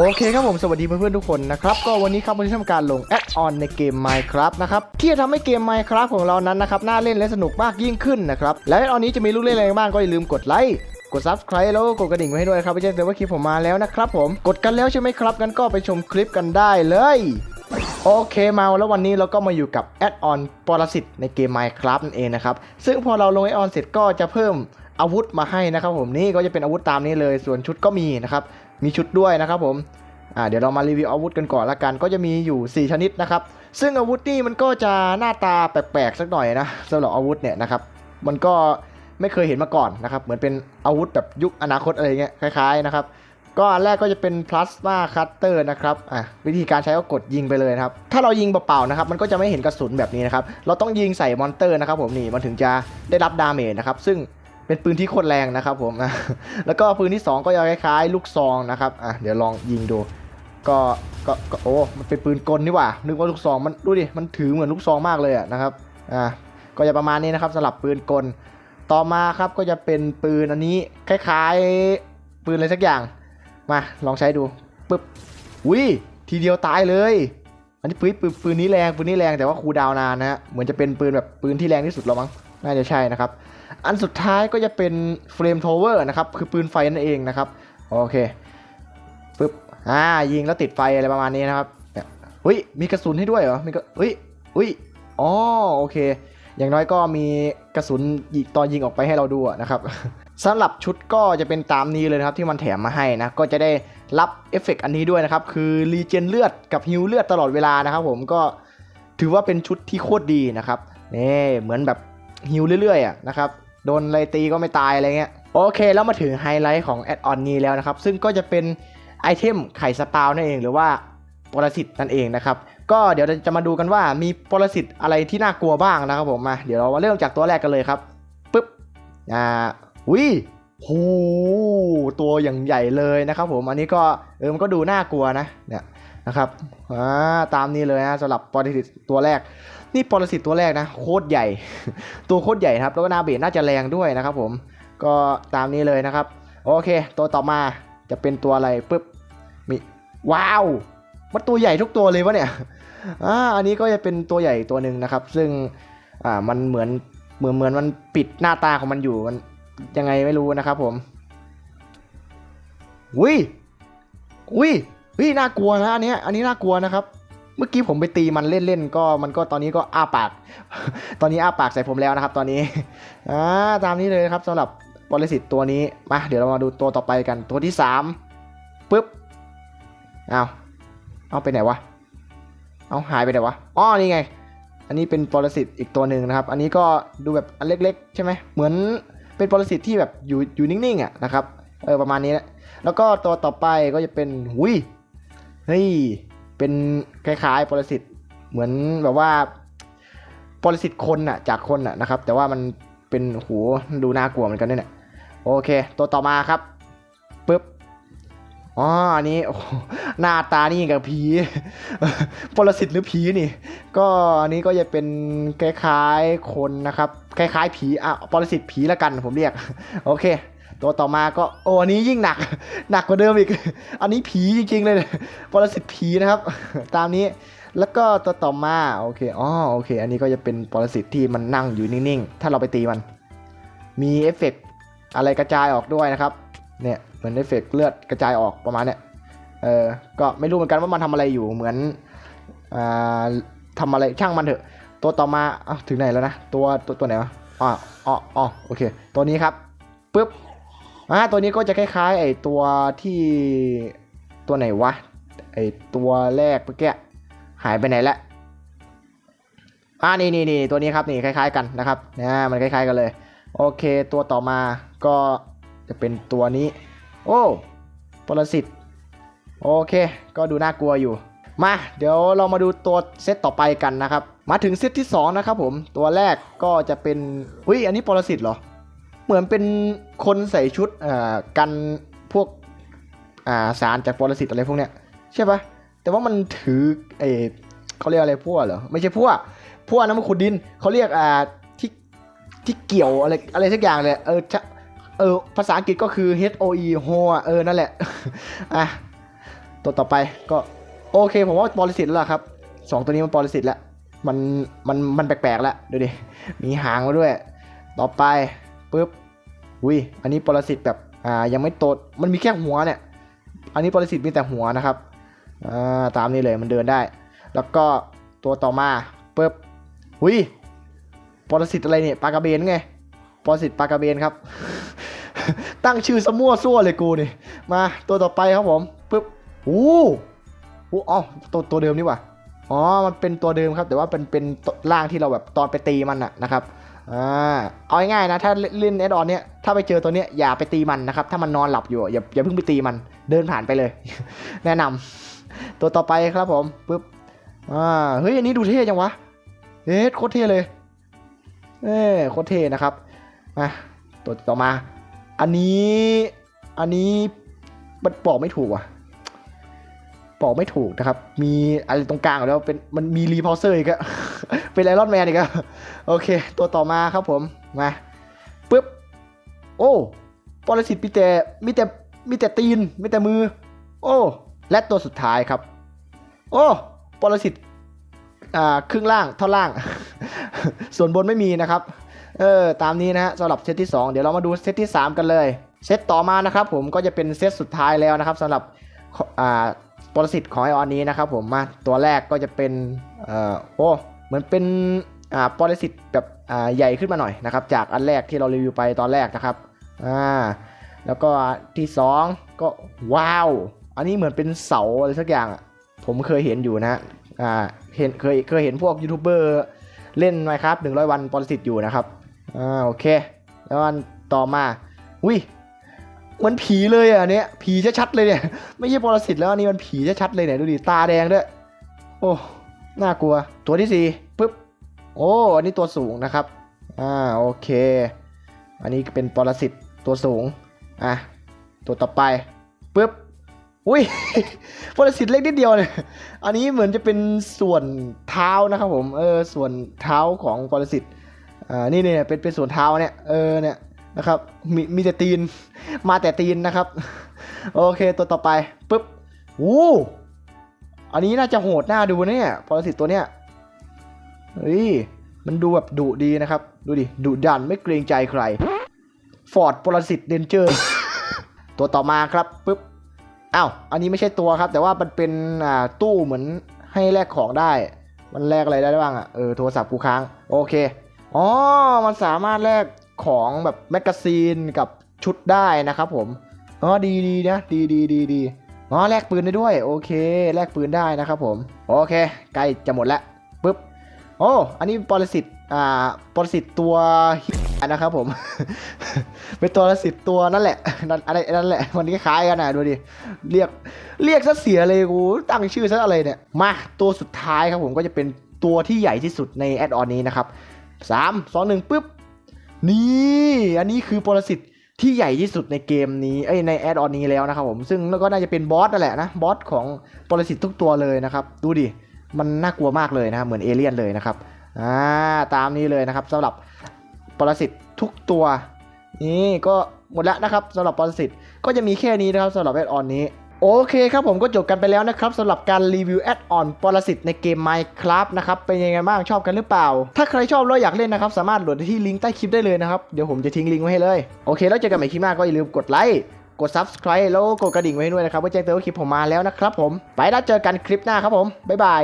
โอเคครับผมสวัสดีเพื่อนๆทุกคนนะครับก็วันนี้ครับวันนี้ทำการลงแอดออนในเกม Minecraft นะครับที่จะทำให้เกม Minecraft ของเรานั้นนะครับน่าเล่นและสนุกมากยิ่งขึ้นนะครับและแอดออนนี้จะมีลูกเล่นอะไรบ้างก็อย่าลืมกดไลค์กด Subscribe แล้วก็กดกระดิ่งไว้ให้ด้วยครับไปแจ้งเตือนว่าคลิปผมมาแล้วนะครับผมกดกันแล้วใช่ไหมครับงั้นก็ไปชมคลิปกันได้เลยโอเคมาแล้ววันนี้เราก็มาอยู่กับแอดออนปรสิตในเกม Minecraft นั่นเองนะครับซึ่งพอเราลงแอดออนเสร็จก็จะเพิ่มอาวุธมาให้นะครับผมนี่ก็จะเป็นอาวุธตามนี้เลย ส่วนชุดก็มีนะครับ มีชุดด้วยนะครับผมอ่าเดี๋ยวเรามารีวิวอาวุธกันก่อนละกัน ก็จะมีอยู่ 4 ชนิดนะครับ ซึ่งอาวุธนี่มันก็จะหน้าตาแปลกๆสักหน่อยนะสำหรับอาวุธเนี่ยนะครับ มันก็ไม่เคยเห็นมาก่อนนะครับ เหมือนเป็นอาวุธแบบยุคอนาคตอะไรเงี้ยคล้ายๆนะครับก็อันแรกก็จะเป็นพลาสมาคัตเตอร์นะครับอะวิธีการใช้ก็กดยิงไปเลยครับ ถ้าเรายิงเปล่าๆนะครับ มันก็จะไม่เห็นกระสุนแบบนี้นะครับ เราต้องยิงใส่มอนเตอร์นะครับผมนี่มันถึงจะได้รับดาเมจนะครับ ซึ่ง เป็นปืนที่โคตรแรงนะครับผมอะแล้วก็ปืนที่ 2 ก็จะคล้ายๆ ลูกซองนะครับอะเดี๋ยวลองยิงดูก็ก็ก็โอ้ มันเป็นปืนกลนี่หว่า นึกว่าลูกซอง มันดูดิ มันถือเหมือนลูกซองมากเลยอะนะครับ อะก็จะประมาณนี้นะครับสำหรับปืนกล ต่อมาครับก็จะเป็นปืนอันนี้คล้ายๆ ปืนอะไรสักอย่าง มาลองใช้ดูปึ๊บ อุ้ยทีเดียวตายเลย อันนี้ปืนปืนนี้แรงปืนนี้แรงแต่ว่าคูดาวน์นานนะฮะ เหมือนจะเป็นปืนแบบปืนที่แรงที่สุดแล้วมั้ง น่าจะใช่นะครับ อันสุดท้ายก็จะเป็นเฟรมโทเวอร์นะครับ คือปืนไฟนั่นเองนะครับ โอเคปึ๊บอ่ายิงแล้วติดไฟอะไรประมาณนี้นะครับเนี่ยอุ้ยมีกระสุนให้ด้วยเหรอมีกระอุ้ยอุ้ยอ๋อโอเค อย่างน้อยก็มีกระสุนตอนยิงออกไปให้เราดูนะครับสำหรับชุดก็จะเป็นตามนี้เลยนะครับที่มันแถมมาให้นะก็จะได้รับเอฟเฟกต์อันนี้ด้วยนะครับ คือรีเจนเลือดกับฮิวเลือดตลอดเวลานะครับ ผมก็ถือว่าเป็นชุดที่โคตรดีนะครับนี่เหมือนแบบ ฮิวเรื่อยๆอะนะครับโดนอะไรตีก็ไม่ตายอะไรเงี้ยโอเคแล้วมาถึงไฮไลท์ของแอดออนนี้แล้วนะครับ ซึ่งก็จะเป็นไอเทมไข่สปาวนั่นเองหรือว่าปรสิตนั่นเองนะครับ ก็เดี๋ยวจะมาดูกันว่ามีปรสิตอะไรที่น่ากลัวบ้างนะครับผมมาเดี๋ยวเรามาเริ่มจากตัวแรกกันเลยครับปึ๊บอ่าอุ้ยโหตัวอย่างใหญ่เลยนะครับ ผมอันนี้ก็เออมันก็ดูน่ากลัวนะเนี่ยนะครับอ่าตามนี้เลยนะสำหรับปรสิตตัวแรก นี่ปรสิตตัวแรกนะโคตรใหญ่ ตัวโคตรใหญ่ครับแล้วก็นาเบทน่าจะแรงด้วยนะครับผมก็ตามนี้เลยนะครับ โอเค ตัวต่อมาจะเป็นตัวอะไรปึ๊บมีว้าวมันตัวใหญ่ทุกตัวเลยวะเนี่ยอ่าอันนี้ก็จะเป็นตัวใหญ่ตัวหนึ่งนะครับ ซึ่งอ่ามันเหมือนเหมือนเหมือนมันปิดหน้าตาของมันอยู่มันยังไงไม่รู้นะครับผมอุ้ยอุ้ยอุ้ยน่ากลัวนะอันนี้อันนี้น่ากลัวนะครับ เมื่อกี้ผมไปตีมันเล่นๆก็มันก็ตอนนี้ก็อ้าปาก ตอนนี้อ้าปากใส่ผมแล้วนะครับ ตอนนี้อ่าตามนี้เลยนะครับสำหรับบริสิทธิ์ตัวนี้มาเดี๋ยวเรามาดูตัวต่อไปกันตัวที่สามปึ๊บเอาเอาไปไหนวะเอาหายไปไหนวะอ๋อนี่ไง อันนี้เป็นปรสิตอีกตัวหนึ่งนะครับ อันนี้ก็ดูแบบอันเล็กๆ ใช่ไหมเหมือนเป็นปรสิตที่แบบอยู่อยู่นิ่งๆอะนะครับเออประมาณนี้นะแล้วก็ตัวต่อไปก็จะเป็นหุยเฮ้ย เป็นคล้ายๆปรสิตเหมือนแบบว่าปรสิตคนอะจากคนอะนะครับ แต่ว่ามันเป็นหูดูน่ากลัวเหมือนกันเนี่ยโอเค ตัวต่อมาครับปึ๊บอ๋ออันนี้หหน้าตานี่กับผีปรสิตหรือผีนี่ ก็อันนี้ก็จะเป็นคล้ายๆคนนะครับ คล้ายๆผีอะปรสิตผีละกันผมเรียก โอเค ตัวต่อมาก็โอ้อันนี้ยิ่งหนัก หนักกว่าเดิมอีก อันนี้ผีจริงๆเลยปรสิตผีนะครับ ตามนี้แล้วก็ตัวต่อมาโอเคอ๋อโอเค อันนี้ก็จะเป็นปรสิตที่มันนั่งอยู่นิ่งๆ ถ้าเราไปตีมัน มีเอฟเฟกต์อะไรกระจายออกด้วยนะครับ เนี่ยเหมือนเอฟเฟกต์เลือดกระจายออกประมาณเนี้ยเออก็ไม่รู้เหมือนกันว่ามันทำอะไรอยู่เหมือนอ่าทำอะไรช่างมันเถอะ ตัวต่อมาอ้าวถึงไหนแล้วนะตัวตัวตัวไหนวะอ๋ออ๋อโอเค ตัวนี้ครับปึ๊บ อ่าตัวนี้ก็จะคล้ายๆไอตัวที่ตัวไหนวะไอตัวแรกเมื่อกี้หายไปไหนละอ่านี่นี่นี่ตัวนี้ครับนี่คล้าย ๆ กันนะครับนะมันคล้าย ๆ กันเลย โอเค ตัวต่อมาก็จะเป็นตัวนี้ โอ้ปรสิตโอเค ก็ดูน่ากลัวอยู่ มาเดี๋ยวเรามาดูตัวเซตต่อไปกันนะครับ มาถึงเซตที่2นะครับผมตัวแรกก็จะเป็นอุ้ยอันนี้ปรสิตเหรอ เหมือนเป็นคนใส่ชุดอ่ากันพวกอ่าสารจากปรสิตอะไรพวกเนี้ยใช่ปะแต่ว่ามันถือเอเขาเรียกอะไรพวกเหรอไม่ใช่พวกพวกนั้นมันขุดดินเขาเรียกอ่าที่ที่เกี่ยวอะไรอะไรสักอย่างเลยเออเออภาษาอังกฤษก็คือ H O E โฮเออนั่นแหละอะตัวต่อไปก็โอเคผมว่าปรสิตแล้วล่ะครับสองตัวนี้มันปรสิตแล้วมันมันมันแปลกๆแล้วดูดิมีหางมาด้วย ต่อไป ปุ๊บอุ้ยอันนี้ปรสิตแบบอ่ายังไม่โตมันมีแค่หัวเนี่ยอันนี้ปรสิตมีแต่หัวนะครับอ่าตามนี้เลยมันเดินได้ แล้วก็ตัวต่อมาปุ๊บอุ้ยปรสิตอะไรเนี่ยปลากระเบนไงปรสิตปลากระเบนครับ ตั้งชื่อสมั่วซั่วเลยกูนี่มาตัวต่อไปครับผมปุ๊บโอ้โหอ๋อตัวตัวเดิมนี่ว่าอ๋อ มันเป็นตัวเดิมครับ แต่ว่าเป็นเป็นตัวร่างที่เราแบบตอนไปตีมันอะนะครับ อ่าเอาง่ายๆนะ ถ้าเล่นแอดออนเนี้ยถ้าไปเจอตัวเนี้ยอย่าไปตีมันนะครับ ถ้ามันนอนหลับอยู่อย่าอย่าเพิ่งไปตีมันเดินผ่านไปเลย แนะนำตัวต่อไปครับผมปุ๊บอ่าเฮ้ยอันนี้ดูเท่จังวะเอ๊ะโคตรเท่เลยเอ้โคตรเท่นะครับมาตัวต่อมา อันนี้อันนี้มันบอกไม่ถูกว่ะบอกไม่ถูกนะครับ มีอะไรตรงกลางแล้วเป็นมันมีรีพอเซอร์อีกอะ เป็นไอรอนแมนอีกอะโอเค ตัวต่อมาครับผม มาปึ๊บ โอ้ปรสิตมีแต่มีแต่มีแต่ตีนมีแต่มือ โอ้ และตัวสุดท้ายครับ โอ้ปรสิตอ่าครึ่งล่างท่อนล่าง ส่วนบนไม่มีนะครับ เออ ตามนี้นะฮะสำหรับเซตที่ 2 เดี๋ยวเรามาดูเซตที่ 3 กันเลย เซตต่อมานะครับผมก็จะเป็นเซตสุดท้ายแล้วนะครับสำหรับอ่าปรสิตของไอออนนี้นะครับผมมาตัวแรกก็จะเป็นเอ่อโอ้ เหมือนเป็นอ่าปรสิตแบบอ่าใหญ่ขึ้นมาหน่อยนะครับ จากอันแรกที่เรารีวิวไปตอนแรกนะครับอ่าแล้วก็ที่ 2 ก็ว้าว อันนี้เหมือนเป็นเสาอะไรสักอย่าง ผมเคยเห็นอยู่นะอ่าเห็นเคยเคยเห็นพวกยูทูบเบอร์เล่นไหมครับ 100 วันปรสิตอยู่นะครับอ่าโอเค แล้วอันต่อมาอุ้ยเหมันผีเลยอะนเนี้ยผีชัดๆเลยเนี่ย ไม่ใช่ปรสิตแล้วอันนี้มันผีชัดๆเลยเนี่ยดูดิตาแดงด้วยโอ้ น่ากลัว ตัวที่สี่ปึ๊บ โอ้ อันนี้ตัวสูงนะครับ อ่า โอเค อันนี้เป็นปรสิตตัวสูง อะ ตัวต่อไปปึ๊บ อุ้ย ปรสิตเล็กนิดเดียวเนี่ยอันนี้เหมือนจะเป็นส่วนเท้านะครับผม เออ ส่วนเท้าของปรสิตอ่า นี่เนี่ยเป็นเป็นส่วนเท้าเนี่ย เออ เนี่ยนะครับ มีมีแต่ตีน มาแต่ตีนนะครับ โอเค ตัวต่อไปปึ๊บ วู้ อันนี้น่าจะโหดหน้าดูนะเนี่ยปรสิตตัวเนี้ยเฮ้ยมันดูแบบดุดีนะครับ ดูดิดุดันไม่เกรงใจใคร ฟอร์ดปรสิตเดนเจอร์ตัวต่อมาครับปึ๊บอ้าวอันนี้ไม่ใช่ตัวครับ แต่ว่ามันเป็นอ่าตู้เหมือนให้แลกของได้ มันแลกอะไรได้บ้างอะเออโทรศัพท์กูค้างโอเคอ๋อมันสามารถแลกของแบบแมกกาซีนกับชุดได้นะครับผมอ๋อดีดีนะดีดีดีดี อ๋อแลกปืนได้ด้วย โอเคแลกปืนได้นะครับผมโอเคใกล้จะหมดแล้วปึ๊บโอ้อันนี้ปรสิตอ่าปรสิตตัวนะครับผม เป็นตัวปรสิตตัวนั่นแหละนั่นอะไรนั่นแหละมันคล้ายกันนะดูดิเรียกเรียกซะเสียเลยกูตั้งชื่อซะอะไรเนี่ยมาตัวสุดท้ายครับผมก็จะเป็นตัวที่ใหญ่ที่สุดในแอดออนนี้นะครับสามสองหนึ่งปุ๊บนี่อันนี้คือปรสิต ที่ใหญ่ที่สุดในเกมนี้เอ้ยในแอดออนนี้แล้วนะครับผมซึ่งแล้วก็น่าจะเป็นบอสนั่นแหละนะบอสของปรสิตทุกตัวเลยนะครับ ดูดิมันน่ากลัวมากเลยนะเหมือนเอเลี่ยนเลยนะครับอ่าตามนี้เลยนะครับสำหรับปรสิตทุกตัวนี่ก็หมดแล้วนะครับสำหรับปรสิตก็จะมีแค่นี้นะครับสำหรับแอดออนนี้ โอเคครับผมก็จบกันไปแล้วนะครับสำหรับการรีวิวแอดออนปรสิตในเกม Minecraft นะครับเป็นยังไงบ้างชอบกันหรือเปล่า ถ้าใครชอบแล้วอยากเล่นนะครับ สามารถโหลดที่ลิงก์ใต้คลิปได้เลยนะครับ เดี๋ยวผมจะทิ้งลิงก์ไว้ให้เลย โอเค แล้วเจอกันใหม่คลิปหน้าก็อย่าลืมกดไลค์กด Subscribe แล้วกดกระดิ่งไว้ให้ด้วยนะครับเพื่อแจ้งเตือนว่าคลิปผมมาแล้วนะครับผมไปแล้วเจอกันคลิปหน้าครับผมบ๊ายบาย